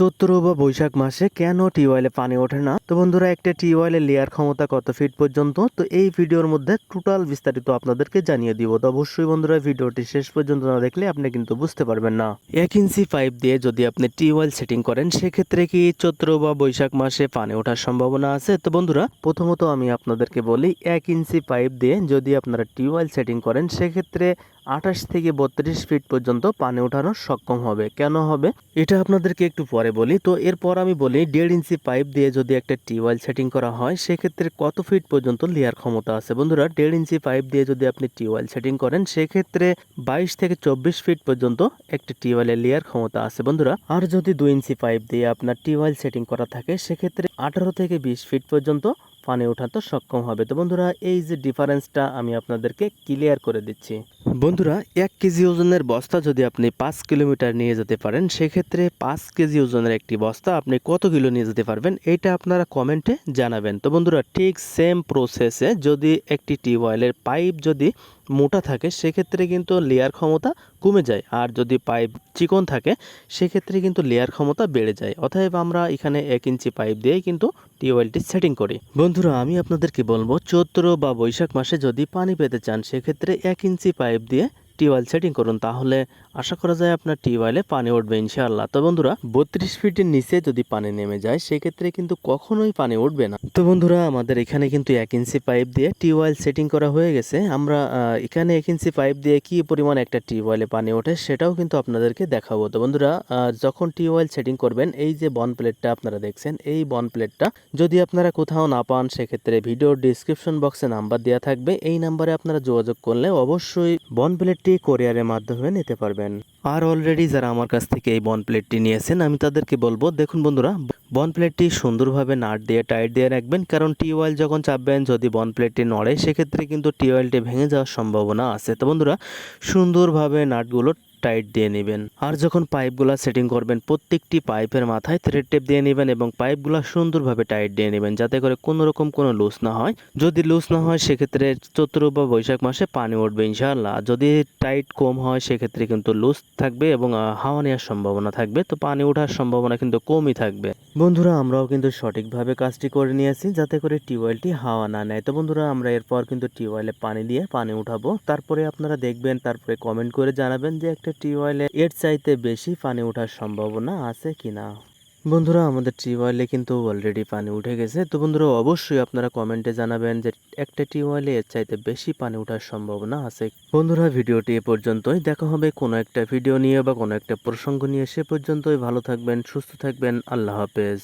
চৈত্র বা বৈশাখ মাসে কেন টিউবওয়েলে পানি ওঠে না? তো বন্ধুরা, একটা টিউবওয়েলের লেয়ার ক্ষমতা কত ফিট পর্যন্ত? তো এই ভিডিওর মধ্যে টোটাল বিস্তারিত আপনাদেরকে জানিয়ে দিব। তো অবশ্যই বন্ধুরা, ভিডিওটি শেষ পর্যন্ত না দেখলে আপনি কিন্তু বুঝতে পারবেন না। এক ইঞ্চি পাইপ দিয়ে যদি আপনি টিউবওয়েল সেটিং করেন, সেক্ষেত্রে কি চৈত্র বা বৈশাখ মাসে পানি ওঠার সম্ভাবনা আছে? তো বন্ধুরা, প্রথমত আমি আপনাদেরকে বলি, এক ইঞ্চি পাইপ দিয়ে যদি আপনারা টিউবওয়েল সেটিং করেন, সেক্ষেত্রে আঠাশ থেকে বত্রিশ ফিট পর্যন্ত পানি ওঠানো সক্ষম হবে। কেন হবে? এটা আপনাদেরকে একটু পরে বলি। তো এরপর আমি বলি, দেড় ইঞ্চি পাইপ দিয়ে যদি একটা টিউবওয়েল সেটিং করা হয়, সেক্ষেত্রে কত ফিট পর্যন্ত লেয়ার ক্ষমতা আছে? বন্ধুরা, দেড় ইঞ্চি পাইপ দিয়ে যদি আপনি টিউবওয়েল সেটিং করেন, সেক্ষেত্রে বাইশ থেকে চব্বিশ ফিট পর্যন্ত একটা টিউবওয়েলের লেয়ার ক্ষমতা আছে। বন্ধুরা, আর যদি দুই ইঞ্চি পাইপ দিয়ে আপনার টিউবওয়েল সেটিং করা থাকে, সেক্ষেত্রে আঠারো থেকে বিশ ফিট পর্যন্ত পানি ওঠাতে সক্ষম হবে। তো বন্ধুরা, এই যে ডিফারেন্সটা আমি আপনাদেরকে ক্লিয়ার করে দিচ্ছি। বন্ধুরা, এক কেজি ওজনের বস্তা যদি আপনি পাঁচ কিলোমিটার নিয়ে যেতে পারেন, সেক্ষেত্রে পাঁচ কেজি ওজনের একটি বস্তা আপনি কত কিলো নিয়ে যেতে পারবেন, এটা আপনারা কমেন্টে জানাবেন। তো বন্ধুরা, ঠিক সেম প্রসেসে যদি একটি টিউবওয়েলের পাইপ যদি মোটা থাকে, সেক্ষেত্রে কিন্তু লেয়ার ক্ষমতা কমে যায়। আর যদি পাইপ চিকন থাকে, সেক্ষেত্রে কিন্তু লেয়ার ক্ষমতা বেড়ে যায়। অতএব আমরা এখানে এক ইঞ্চি পাইপ দিয়েই কিন্তু টিউবওয়েলটি সেটিং করি। বন্ধুরা, আমি আপনাদেরকে বলব, চৈত্র বা বৈশাখ মাসে যদি পানি পেতে চান, সেক্ষেত্রে এক ইঞ্চি পাইপ দিয়ে টিউবওয়েল সেটিং করুন, তাহলে আশা করা যায় আপনার টিউবওয়েলে পানি উঠবে ইনশাআল্লাহ। তো বন্ধুরা, বত্রিশ ফিটের নিচে যদি পানি নেমে যায়, সেক্ষেত্রে কিন্তু কখনোই পানি উঠবে না। তো বন্ধুরা, আমাদের এখানে কিন্তু এক ইঞ্চি পাইপ দিয়ে টিউবওয়েল সেটিং করা হয়ে গেছে। আমরা এখানে এক ইঞ্চি পাইপ দিয়ে কি পরিমাণ একটা টিউবওয়েলে পানি ওঠে, সেটাও কিন্তু আপনাদেরকে দেখাবো। তো বন্ধুরা যখন টিউবওয়েল সেটিং করবেন, এই যে বন প্লেটটা আপনারা দেখছেন, এই বন প্লেটটা যদি আপনারা কোথাও না পান, সেক্ষেত্রে ভিডিওর ডিসক্রিপশন বক্সে নাম্বার দেওয়া থাকবে। এই নাম্বারে আপনারা যোগাযোগ করলে অবশ্যই বন প্লেটটি কোরিয়ারের মাধ্যমে নিতে পারবেন। আর অলরেডি যারা আমার কাছ থেকে এই বন প্লেটটি নিয়েছেন, আমি তাদেরকে বলব, দেখুন বন্ধুরা বন প্লেটটি সুন্দরভাবে নাট দিয়ে টাইট দিয়ে রাখবেন, কারণ টি অয়েল যখন চাপবেন, যদি বন প্লেটটি নড়ে, সেক্ষেত্রে কিন্তু টি অয়েলটি ভেঙে যাওয়ার সম্ভাবনা আছে। তো বন্ধুরা, সুন্দরভাবে নাটগুলো টাইট দিয়ে নেবেন। আর যখন পাইপগুলো সেটিং করবেন, প্রত্যেকটি পাইপের মাথায় থ্রেড টেপ দিয়ে নেবেন এবং পাইপগুলো সুন্দরভাবে টাইট দিয়ে নেবেন, যাতে করে কোনো রকম কোনো লুজ না হয়। যদি লুজ না হয়, সেক্ষেত্রে চৈত্র বা বৈশাখ মাসে পানি উঠবে ইনশাআল্লাহ। যদি টাইট কম হয়, সেক্ষেত্রে কিন্তু লুজ থাকবে এবং হাওয়া নেওয়ার সম্ভাবনা থাকবে। তো পানি ওঠার সম্ভাবনা কিন্তু কমই থাকবে। বন্ধুরা, আমরাও কিন্তু সঠিকভাবে কাজটি করে নিয়েছি, যাতে করে টিউবওয়েলটি হাওয়া না নেয়। তো বন্ধুরা, আমরা এরপর কিন্তু টিউবওয়েলে পানি দিয়ে পানি উঠাবো। তারপরে আপনারা দেখবেন, তারপরে কমেন্ট করে জানাবেন যে একটা টিউবওয়েলে এর চাইতে বেশি পানি ওঠার সম্ভাবনা আছে কিনা? বন্ধুরা, আমাদের টিউবওয়েলে কিন্তু অলরেডি পানি উঠে গেছে। তো বন্ধুরা, অবশ্যই আপনারা কমেন্টে জানাবেন যে একটা টিউবওয়েলে এর চাইতে বেশি পানি ওঠার সম্ভাবনা আছে। বন্ধুরা, ভিডিওটি এ পর্যন্তই। দেখা হবে কোনো একটা ভিডিও নিয়ে বা কোনো একটা প্রসঙ্গ নিয়ে। সে পর্যন্তই ভালো থাকবেন, সুস্থ থাকবেন। আল্লাহ হাফেজ।